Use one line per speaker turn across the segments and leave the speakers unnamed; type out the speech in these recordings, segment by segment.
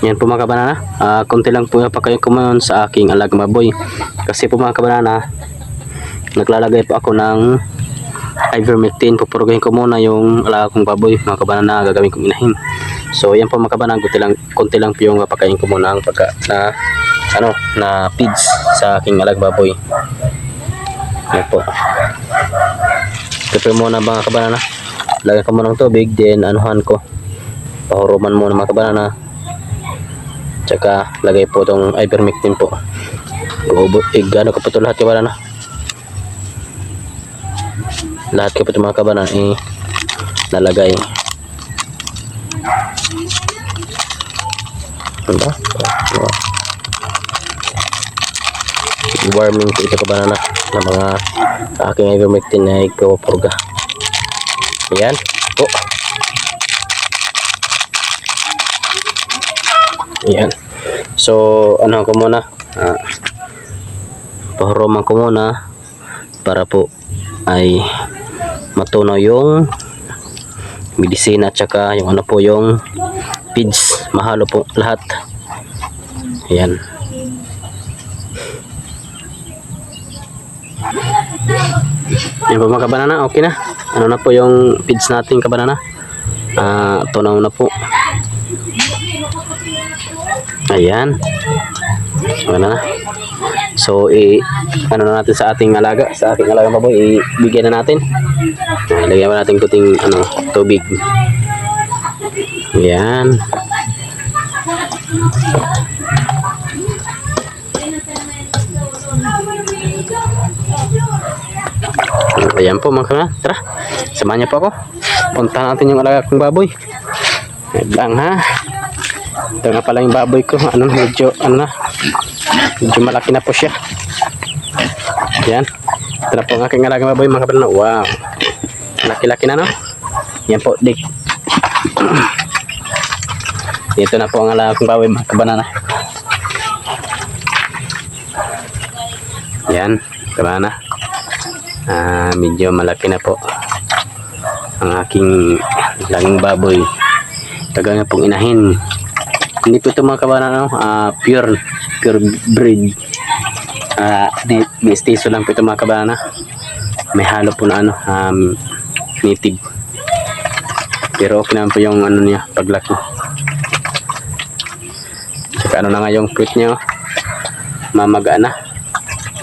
Yan po mga kabanana. Ah, konti lang po pa kayo kumanon sa aking alagang baboy. Kasi po mga kabanana, naglalagay po ako ng ivermectin. Pupurugahin ko muna yung alagang baboy mga kabanana gagawin kong inahin. So yan po mga kabanana, konti lang, konti lang po yung papakain ko muna ang pagka, na ano, na feeds sa aking alagang baboy. Yan po. Ito po muna mga kabanana. Lagyan ko muna ng tubig, then anuhan ko. Pahuruman muna mga kabanana. Tsaka lagay po itong ivermectin po. Ubo, eh, gano ko po ito lahat kabanana. Lahat ko po ito mga kabanana eh, nalagay. Ano. Warming po ito kabanana ng mga aking ivermectin na ipapurga. Ayan. Po. Ayan. So, ano ko muna? Ah, pahuruman ko muna para po ay matunaw yung medisina at saka yung ano po yung feeds mahalo po lahat. Ayan. Yan po mga kabanana. Okay na. Ano na po yung feeds natin kabanana? Ah tunaw na po ayan. Ano na. So i ano na natin sa ating alaga sa ating alaga baboy ibigyan na natin. Ah, lagyan pa natin kuting ano tubig. Ayan. Ayan po mga kabanana tara samahan niyo po ako. Puntahan natin yung alaga kong baboy lang ha ito nga pala yung baboy ko. Ano medyo ano na. Medyo malaki na po siya. Yan ito na po ang aking alagang baboy mga kabanana wow. Laki-laki na no? Yan po dik ito na po ang alagang baboy mga kabanana yan kabanana ah, medyo malaki na po ang aking laging baboy. Kagaya pong inahin hindi po ito mga kabanana no? ah, pure pure breed. Ah uh, mestizo lang po ito mga kabanana may halo po na ano um, native. Pero okay naman po yung ano niya paglaki saka ano na nga yung fruit niya oh. mamaga na.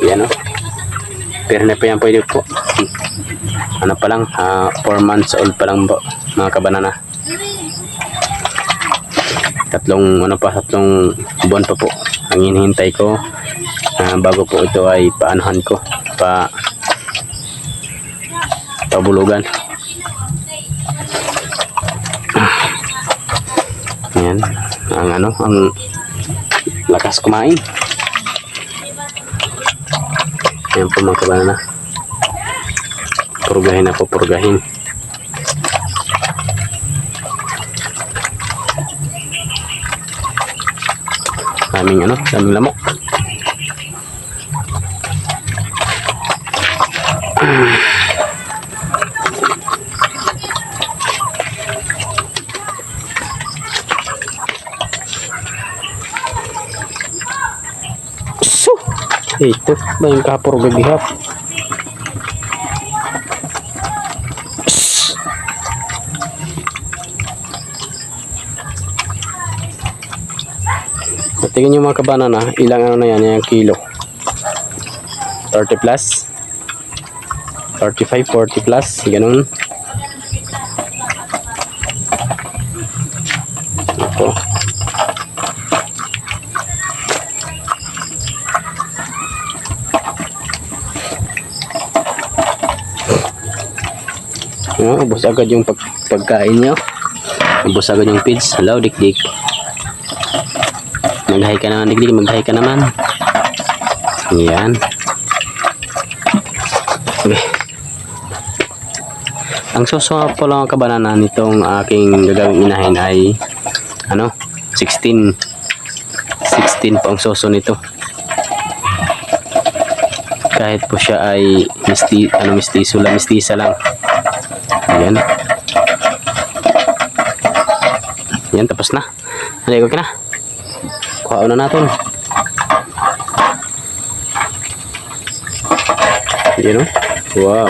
Yan o pero na po yan pwede po. Ano pa lang 4 months old pa lang po mga kabanana tatlong ano pa tatlong buwan pa po ang hinihintay ko. Ah, bago po ito ay paanahan ko pa pabulugan. Yan ang ano ang lakas kumain. Yan po mga kabanana purgahin na purgahin daming ano daming lamok So, ito ba yung gihap? Shhh. Tingnan nyo mga kabanana, ilang ano na yan, yung kilo. 30 plus. 35, 40 plus, ganun. Ito. Oh, ubos agad yung pag pagkain nyo. Ubos agad yung feeds. Hello, dik-dik. Mag-hi ka naman, dik-dik. Mag-hi ka naman. Yan. Okay. Ang susunod po lang ang kabanana nitong aking gagawing inahin ay ano, 16 16 po ang suso nito. Kahit po siya ay misti, ano, mistiso lang, mistisa lang. Ayan. Ayan, tapos na. Halika ka na. Kuha na natin. Yan o. Wow.